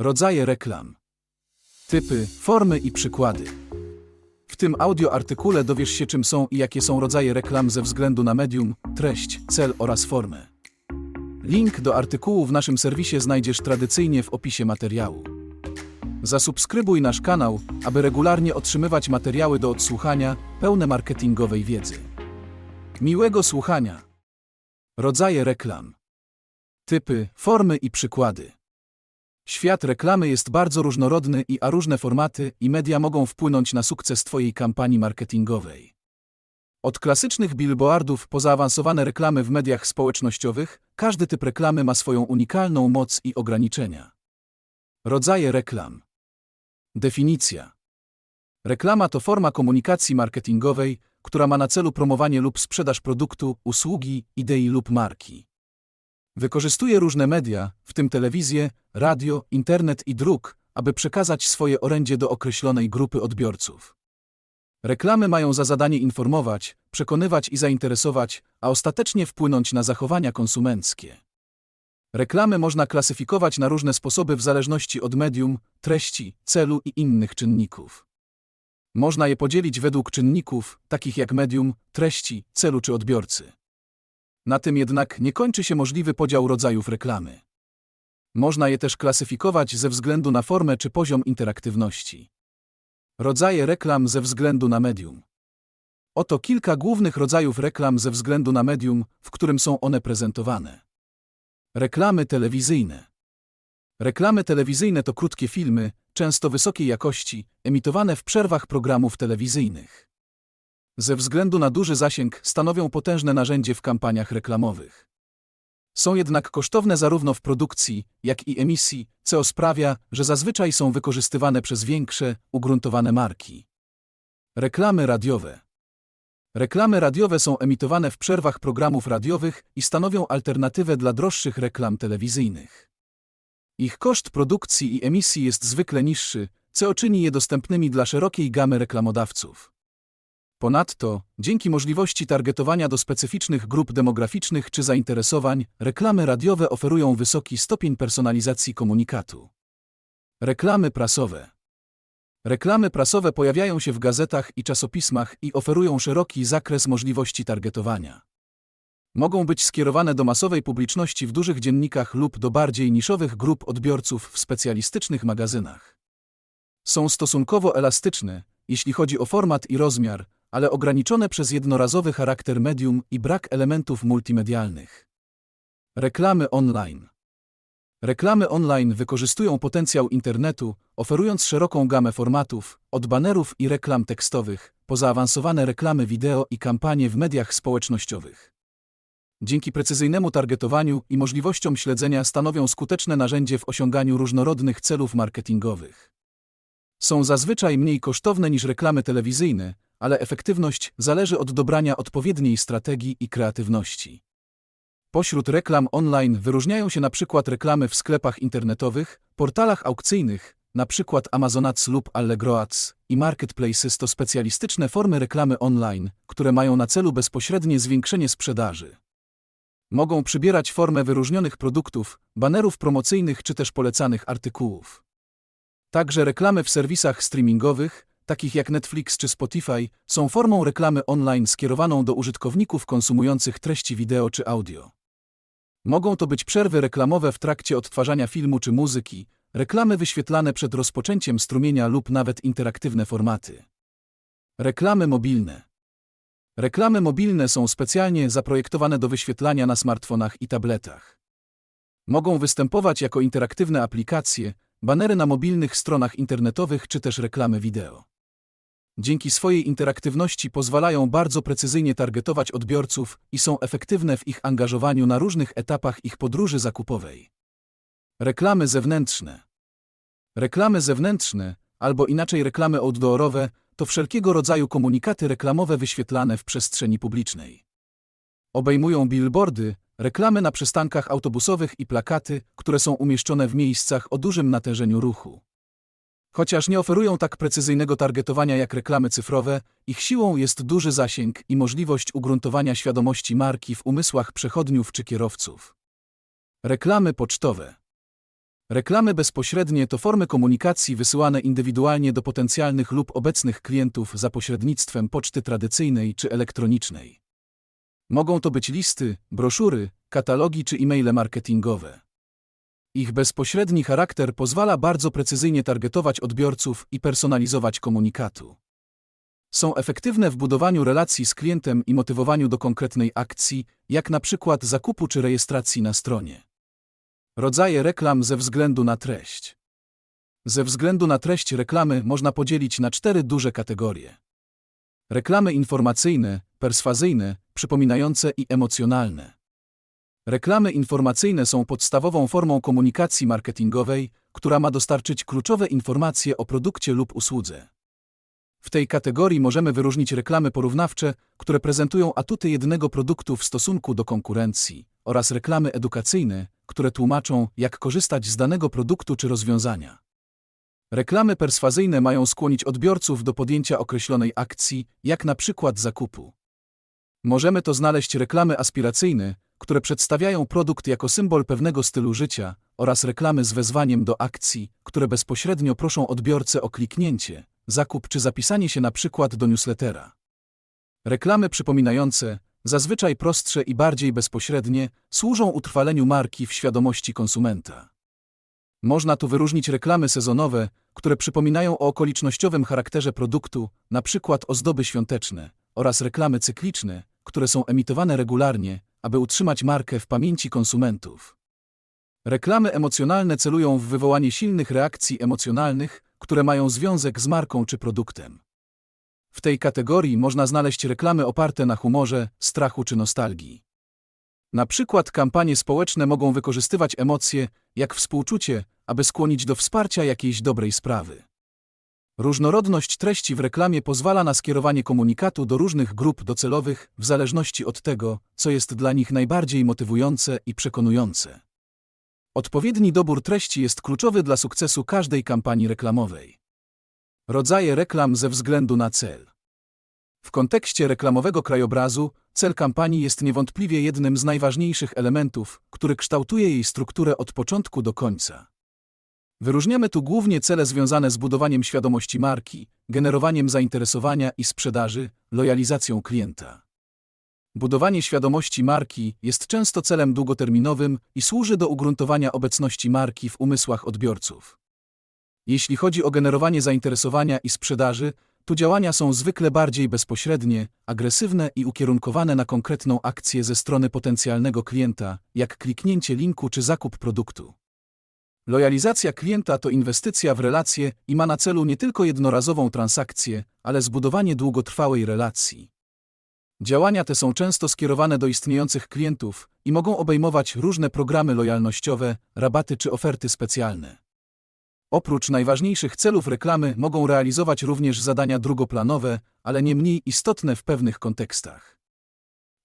Rodzaje reklam. Typy, formy i przykłady. W tym audioartykule dowiesz się, czym są i jakie są rodzaje reklam ze względu na medium, treść, cel oraz formę. Link do artykułu w naszym serwisie znajdziesz tradycyjnie w opisie materiału. Zasubskrybuj nasz kanał, aby regularnie otrzymywać materiały do odsłuchania pełne marketingowej wiedzy. Miłego słuchania. Rodzaje reklam. Typy, formy i przykłady. Świat reklamy jest bardzo różnorodny i a różne formaty i media mogą wpłynąć na sukces Twojej kampanii marketingowej. Od klasycznych billboardów po zaawansowane reklamy w mediach społecznościowych, każdy typ reklamy ma swoją unikalną moc i ograniczenia. Rodzaje reklam. Definicja. Reklama to forma komunikacji marketingowej, która ma na celu promowanie lub sprzedaż produktu, usługi, idei lub marki. Wykorzystuje różne media, w tym telewizję, radio, internet i druk, aby przekazać swoje orędzie do określonej grupy odbiorców. Reklamy mają za zadanie informować, przekonywać i zainteresować, a ostatecznie wpłynąć na zachowania konsumenckie. Reklamy można klasyfikować na różne sposoby w zależności od medium, treści, celu i innych czynników. Można je podzielić według czynników, takich jak medium, treści, celu czy odbiorcy. Na tym jednak nie kończy się możliwy podział rodzajów reklamy. Można je też klasyfikować ze względu na formę czy poziom interaktywności. Rodzaje reklam ze względu na medium. Oto kilka głównych rodzajów reklam ze względu na medium, w którym są one prezentowane. Reklamy telewizyjne. Reklamy telewizyjne to krótkie filmy, często wysokiej jakości, emitowane w przerwach programów telewizyjnych. Ze względu na duży zasięg stanowią potężne narzędzie w kampaniach reklamowych. Są jednak kosztowne zarówno w produkcji, jak i emisji, co sprawia, że zazwyczaj są wykorzystywane przez większe, ugruntowane marki. Reklamy radiowe. Reklamy radiowe są emitowane w przerwach programów radiowych i stanowią alternatywę dla droższych reklam telewizyjnych. Ich koszt produkcji i emisji jest zwykle niższy, co czyni je dostępnymi dla szerokiej gamy reklamodawców. Ponadto, dzięki możliwości targetowania do specyficznych grup demograficznych czy zainteresowań, reklamy radiowe oferują wysoki stopień personalizacji komunikatu. Reklamy prasowe. Reklamy prasowe pojawiają się w gazetach i czasopismach i oferują szeroki zakres możliwości targetowania. Mogą być skierowane do masowej publiczności w dużych dziennikach lub do bardziej niszowych grup odbiorców w specjalistycznych magazynach. Są stosunkowo elastyczne, jeśli chodzi o format i rozmiar, ale ograniczone przez jednorazowy charakter medium i brak elementów multimedialnych. Reklamy online. Reklamy online wykorzystują potencjał internetu, oferując szeroką gamę formatów, od banerów i reklam tekstowych, po zaawansowane reklamy wideo i kampanie w mediach społecznościowych. Dzięki precyzyjnemu targetowaniu i możliwościom śledzenia stanowią skuteczne narzędzie w osiąganiu różnorodnych celów marketingowych. Są zazwyczaj mniej kosztowne niż reklamy telewizyjne, ale efektywność zależy od dobrania odpowiedniej strategii i kreatywności. Pośród reklam online wyróżniają się przykład reklamy w sklepach internetowych, portalach aukcyjnych, na przykład Amazonads lub Allegroads i Marketplaces to specjalistyczne formy reklamy online, które mają na celu bezpośrednie zwiększenie sprzedaży. Mogą przybierać formę wyróżnionych produktów, banerów promocyjnych czy też polecanych artykułów. Także reklamy w serwisach streamingowych, takich jak Netflix czy Spotify, są formą reklamy online skierowaną do użytkowników konsumujących treści wideo czy audio. Mogą to być przerwy reklamowe w trakcie odtwarzania filmu czy muzyki, reklamy wyświetlane przed rozpoczęciem strumienia lub nawet interaktywne formaty. Reklamy mobilne. Reklamy mobilne są specjalnie zaprojektowane do wyświetlania na smartfonach i tabletach. Mogą występować jako interaktywne aplikacje, banery na mobilnych stronach internetowych czy też reklamy wideo. Dzięki swojej interaktywności pozwalają bardzo precyzyjnie targetować odbiorców i są efektywne w ich angażowaniu na różnych etapach ich podróży zakupowej. Reklamy zewnętrzne. Reklamy zewnętrzne, albo inaczej reklamy outdoorowe, to wszelkiego rodzaju komunikaty reklamowe wyświetlane w przestrzeni publicznej. Obejmują billboardy, reklamy na przystankach autobusowych i plakaty, które są umieszczone w miejscach o dużym natężeniu ruchu. Chociaż nie oferują tak precyzyjnego targetowania jak reklamy cyfrowe, ich siłą jest duży zasięg i możliwość ugruntowania świadomości marki w umysłach przechodniów czy kierowców. Reklamy pocztowe. Reklamy bezpośrednie to formy komunikacji wysyłane indywidualnie do potencjalnych lub obecnych klientów za pośrednictwem poczty tradycyjnej czy elektronicznej. Mogą to być listy, broszury, katalogi czy e-maile marketingowe. Ich bezpośredni charakter pozwala bardzo precyzyjnie targetować odbiorców i personalizować komunikatu. Są efektywne w budowaniu relacji z klientem i motywowaniu do konkretnej akcji, jak na przykład zakupu czy rejestracji na stronie. Rodzaje reklam ze względu na treść. Ze względu na treść reklamy można podzielić na cztery duże kategorie. Reklamy informacyjne, perswazyjne, przypominające i emocjonalne. Reklamy informacyjne są podstawową formą komunikacji marketingowej, która ma dostarczyć kluczowe informacje o produkcie lub usłudze. W tej kategorii możemy wyróżnić reklamy porównawcze, które prezentują atuty jednego produktu w stosunku do konkurencji, oraz reklamy edukacyjne, które tłumaczą, jak korzystać z danego produktu czy rozwiązania. Reklamy perswazyjne mają skłonić odbiorców do podjęcia określonej akcji, jak na przykład zakupu. Możemy to znaleźć reklamy aspiracyjne, które przedstawiają produkt jako symbol pewnego stylu życia, oraz reklamy z wezwaniem do akcji, które bezpośrednio proszą odbiorcę o kliknięcie, zakup czy zapisanie się na przykład do newslettera. Reklamy przypominające, zazwyczaj prostsze i bardziej bezpośrednie, służą utrwaleniu marki w świadomości konsumenta. Można tu wyróżnić reklamy sezonowe, które przypominają o okolicznościowym charakterze produktu, przykład ozdoby świąteczne, oraz reklamy cykliczne, które są emitowane regularnie, aby utrzymać markę w pamięci konsumentów. Reklamy emocjonalne celują w wywołanie silnych reakcji emocjonalnych, które mają związek z marką czy produktem. W tej kategorii można znaleźć reklamy oparte na humorze, strachu czy nostalgii. Na przykład kampanie społeczne mogą wykorzystywać emocje, jak współczucie, aby skłonić do wsparcia jakiejś dobrej sprawy. Różnorodność treści w reklamie pozwala na skierowanie komunikatu do różnych grup docelowych w zależności od tego, co jest dla nich najbardziej motywujące i przekonujące. Odpowiedni dobór treści jest kluczowy dla sukcesu każdej kampanii reklamowej. Rodzaje reklam ze względu na cel. W kontekście reklamowego krajobrazu, cel kampanii jest niewątpliwie jednym z najważniejszych elementów, który kształtuje jej strukturę od początku do końca. Wyróżniamy tu głównie cele związane z budowaniem świadomości marki, generowaniem zainteresowania i sprzedaży, lojalizacją klienta. Budowanie świadomości marki jest często celem długoterminowym i służy do ugruntowania obecności marki w umysłach odbiorców. Jeśli chodzi o generowanie zainteresowania i sprzedaży, tu działania są zwykle bardziej bezpośrednie, agresywne i ukierunkowane na konkretną akcję ze strony potencjalnego klienta, jak kliknięcie linku czy zakup produktu. Lojalizacja klienta to inwestycja w relacje i ma na celu nie tylko jednorazową transakcję, ale zbudowanie długotrwałej relacji. Działania te są często skierowane do istniejących klientów i mogą obejmować różne programy lojalnościowe, rabaty czy oferty specjalne. Oprócz najważniejszych celów reklamy mogą realizować również zadania drugoplanowe, ale nie mniej istotne w pewnych kontekstach.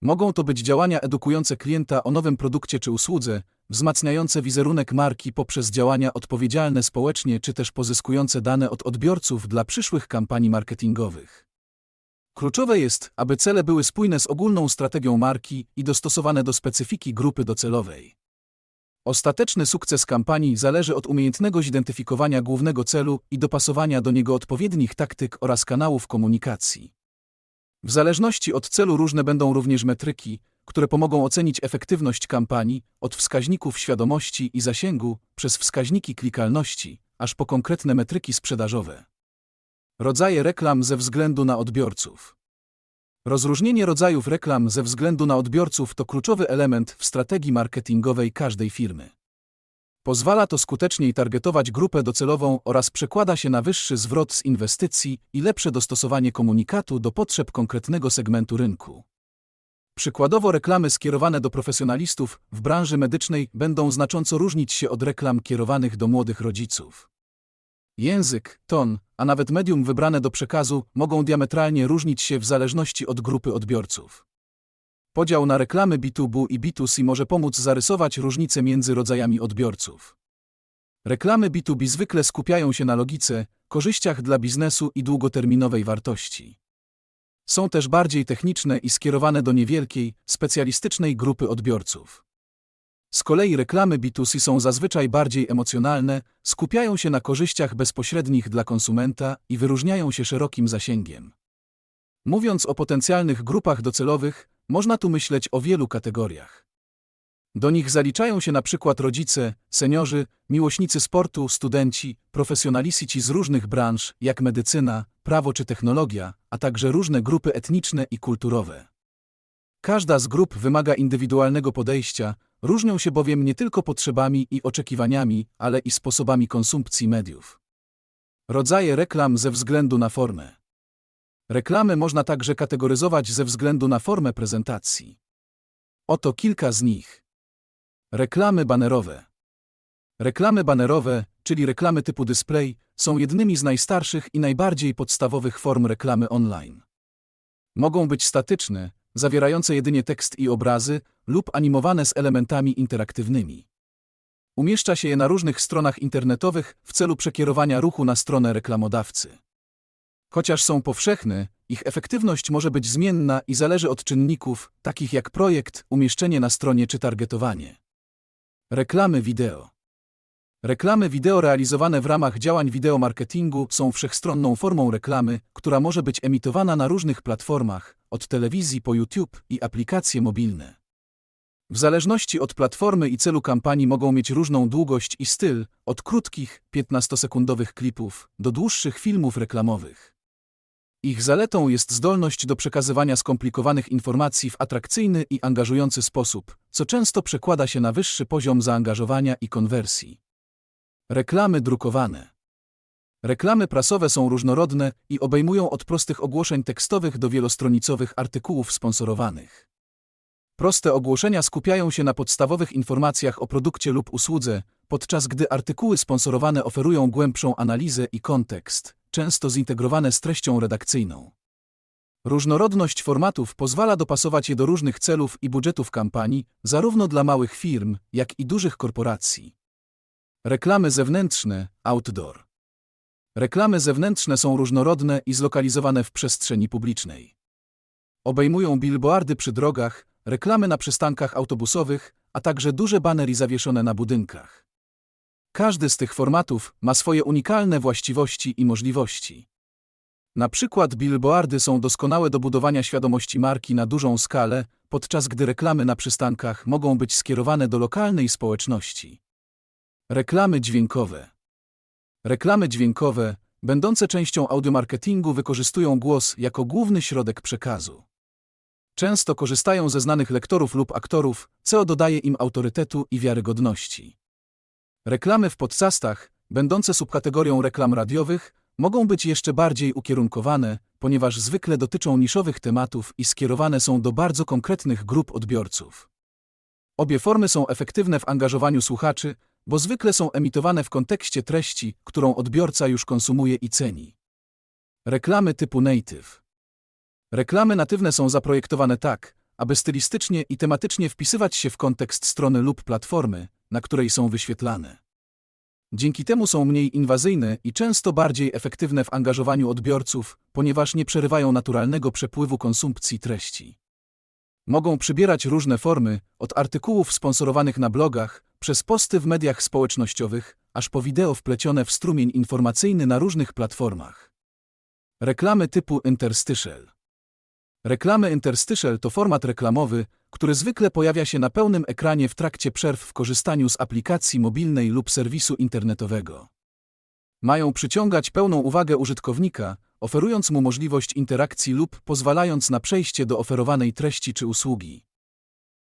Mogą to być działania edukujące klienta o nowym produkcie czy usłudze, wzmacniające wizerunek marki poprzez działania odpowiedzialne społecznie czy też pozyskujące dane od odbiorców dla przyszłych kampanii marketingowych. Kluczowe jest, aby cele były spójne z ogólną strategią marki i dostosowane do specyfiki grupy docelowej. Ostateczny sukces kampanii zależy od umiejętnego zidentyfikowania głównego celu i dopasowania do niego odpowiednich taktyk oraz kanałów komunikacji. W zależności od celu różne będą również metryki, które pomogą ocenić efektywność kampanii, od wskaźników świadomości i zasięgu, przez wskaźniki klikalności, aż po konkretne metryki sprzedażowe. Rodzaje reklam ze względu na odbiorców. Rozróżnienie rodzajów reklam ze względu na odbiorców to kluczowy element w strategii marketingowej każdej firmy. Pozwala to skuteczniej targetować grupę docelową oraz przekłada się na wyższy zwrot z inwestycji i lepsze dostosowanie komunikatu do potrzeb konkretnego segmentu rynku. Przykładowo reklamy skierowane do profesjonalistów w branży medycznej będą znacząco różnić się od reklam kierowanych do młodych rodziców. Język, ton, a nawet medium wybrane do przekazu mogą diametralnie różnić się w zależności od grupy odbiorców. Podział na reklamy B2B i B2C może pomóc zarysować różnice między rodzajami odbiorców. Reklamy B2B zwykle skupiają się na logice, korzyściach dla biznesu i długoterminowej wartości. Są też bardziej techniczne i skierowane do niewielkiej, specjalistycznej grupy odbiorców. Z kolei reklamy B2C są zazwyczaj bardziej emocjonalne, skupiają się na korzyściach bezpośrednich dla konsumenta i wyróżniają się szerokim zasięgiem. Mówiąc o potencjalnych grupach docelowych, można tu myśleć o wielu kategoriach. Do nich zaliczają się na przykład rodzice, seniorzy, miłośnicy sportu, studenci, profesjonaliści z różnych branż, jak medycyna, prawo czy technologia, a także różne grupy etniczne i kulturowe. Każda z grup wymaga indywidualnego podejścia, różnią się bowiem nie tylko potrzebami i oczekiwaniami, ale i sposobami konsumpcji mediów. Rodzaje reklam ze względu na formę. Reklamy można także kategoryzować ze względu na formę prezentacji. Oto kilka z nich. Reklamy banerowe. Reklamy banerowe, czyli reklamy typu display, są jednymi z najstarszych i najbardziej podstawowych form reklamy online. Mogą być statyczne, zawierające jedynie tekst i obrazy, lub animowane z elementami interaktywnymi. Umieszcza się je na różnych stronach internetowych w celu przekierowania ruchu na stronę reklamodawcy. Chociaż są powszechne, ich efektywność może być zmienna i zależy od czynników, takich jak projekt, umieszczenie na stronie czy targetowanie. Reklamy wideo. Reklamy wideo realizowane w ramach działań wideomarketingu są wszechstronną formą reklamy, która może być emitowana na różnych platformach, od telewizji po YouTube i aplikacje mobilne. W zależności od platformy i celu kampanii mogą mieć różną długość i styl, od krótkich, 15-sekundowych klipów do dłuższych filmów reklamowych. Ich zaletą jest zdolność do przekazywania skomplikowanych informacji w atrakcyjny i angażujący sposób, co często przekłada się na wyższy poziom zaangażowania i konwersji. Reklamy drukowane. Reklamy prasowe są różnorodne i obejmują od prostych ogłoszeń tekstowych do wielostronicowych artykułów sponsorowanych. Proste ogłoszenia skupiają się na podstawowych informacjach o produkcie lub usłudze, podczas gdy artykuły sponsorowane oferują głębszą analizę i kontekst, często zintegrowane z treścią redakcyjną. Różnorodność formatów pozwala dopasować je do różnych celów i budżetów kampanii, zarówno dla małych firm, jak i dużych korporacji. Reklamy zewnętrzne, outdoor. Reklamy zewnętrzne są różnorodne i zlokalizowane w przestrzeni publicznej. Obejmują billboardy przy drogach, reklamy na przystankach autobusowych, a także duże banery zawieszone na budynkach. Każdy z tych formatów ma swoje unikalne właściwości i możliwości. Na przykład billboardy są doskonałe do budowania świadomości marki na dużą skalę, podczas gdy reklamy na przystankach mogą być skierowane do lokalnej społeczności. Reklamy dźwiękowe. Reklamy dźwiękowe, będące częścią audiomarketingu, wykorzystują głos jako główny środek przekazu. Często korzystają ze znanych lektorów lub aktorów, co dodaje im autorytetu i wiarygodności. Reklamy w podcastach, będące subkategorią reklam radiowych, mogą być jeszcze bardziej ukierunkowane, ponieważ zwykle dotyczą niszowych tematów i skierowane są do bardzo konkretnych grup odbiorców. Obie formy są efektywne w angażowaniu słuchaczy, bo zwykle są emitowane w kontekście treści, którą odbiorca już konsumuje i ceni. Reklamy typu native. Reklamy natywne są zaprojektowane tak, aby stylistycznie i tematycznie wpisywać się w kontekst strony lub platformy, na której są wyświetlane. Dzięki temu są mniej inwazyjne i często bardziej efektywne w angażowaniu odbiorców, ponieważ nie przerywają naturalnego przepływu konsumpcji treści. Mogą przybierać różne formy, od artykułów sponsorowanych na blogach, przez posty w mediach społecznościowych, aż po wideo wplecione w strumień informacyjny na różnych platformach. Reklamy typu interstitial. Reklamy interstitial to format reklamowy, który zwykle pojawia się na pełnym ekranie w trakcie przerw w korzystaniu z aplikacji mobilnej lub serwisu internetowego. Mają przyciągać pełną uwagę użytkownika, oferując mu możliwość interakcji lub pozwalając na przejście do oferowanej treści czy usługi.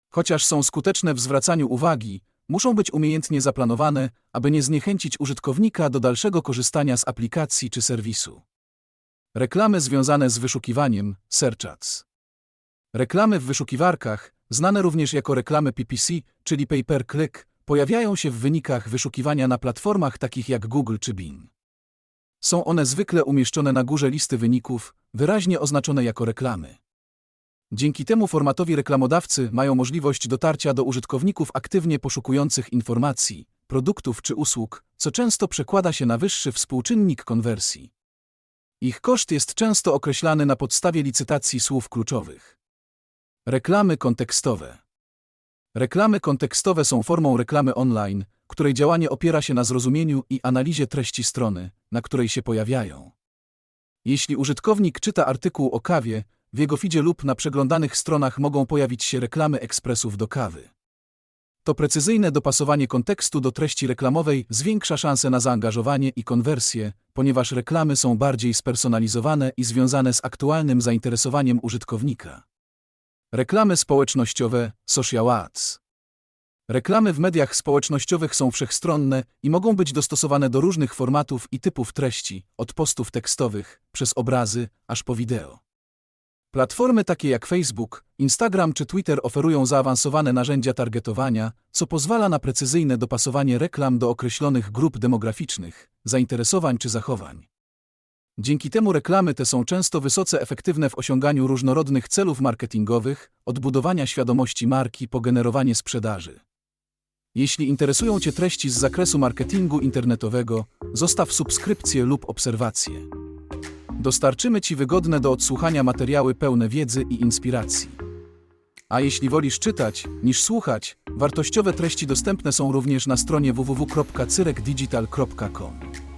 Chociaż są skuteczne w zwracaniu uwagi, muszą być umiejętnie zaplanowane, aby nie zniechęcić użytkownika do dalszego korzystania z aplikacji czy serwisu. Reklamy związane z wyszukiwaniem, search ads. Reklamy w wyszukiwarkach, znane również jako reklamy PPC, czyli pay per click, pojawiają się w wynikach wyszukiwania na platformach takich jak Google czy Bing. Są one zwykle umieszczone na górze listy wyników, wyraźnie oznaczone jako reklamy. Dzięki temu formatowi reklamodawcy mają możliwość dotarcia do użytkowników aktywnie poszukujących informacji, produktów czy usług, co często przekłada się na wyższy współczynnik konwersji. Ich koszt jest często określany na podstawie licytacji słów kluczowych. Reklamy kontekstowe. Reklamy kontekstowe są formą reklamy online, której działanie opiera się na zrozumieniu i analizie treści strony, na której się pojawiają. Jeśli użytkownik czyta artykuł o kawie, w jego feedzie lub na przeglądanych stronach mogą pojawić się reklamy ekspresów do kawy. To precyzyjne dopasowanie kontekstu do treści reklamowej zwiększa szanse na zaangażowanie i konwersję, ponieważ reklamy są bardziej spersonalizowane i związane z aktualnym zainteresowaniem użytkownika. Reklamy społecznościowe, social ads. Reklamy w mediach społecznościowych są wszechstronne i mogą być dostosowane do różnych formatów i typów treści, od postów tekstowych, przez obrazy, aż po wideo. Platformy takie jak Facebook, Instagram czy Twitter oferują zaawansowane narzędzia targetowania, co pozwala na precyzyjne dopasowanie reklam do określonych grup demograficznych, zainteresowań czy zachowań. Dzięki temu reklamy te są często wysoce efektywne w osiąganiu różnorodnych celów marketingowych, od budowania świadomości marki po generowanie sprzedaży. Jeśli interesują Cię treści z zakresu marketingu internetowego, zostaw subskrypcję lub obserwację. Dostarczymy Ci wygodne do odsłuchania materiały pełne wiedzy i inspiracji. A jeśli wolisz czytać niż słuchać, wartościowe treści dostępne są również na stronie www.cyrekdigital.com.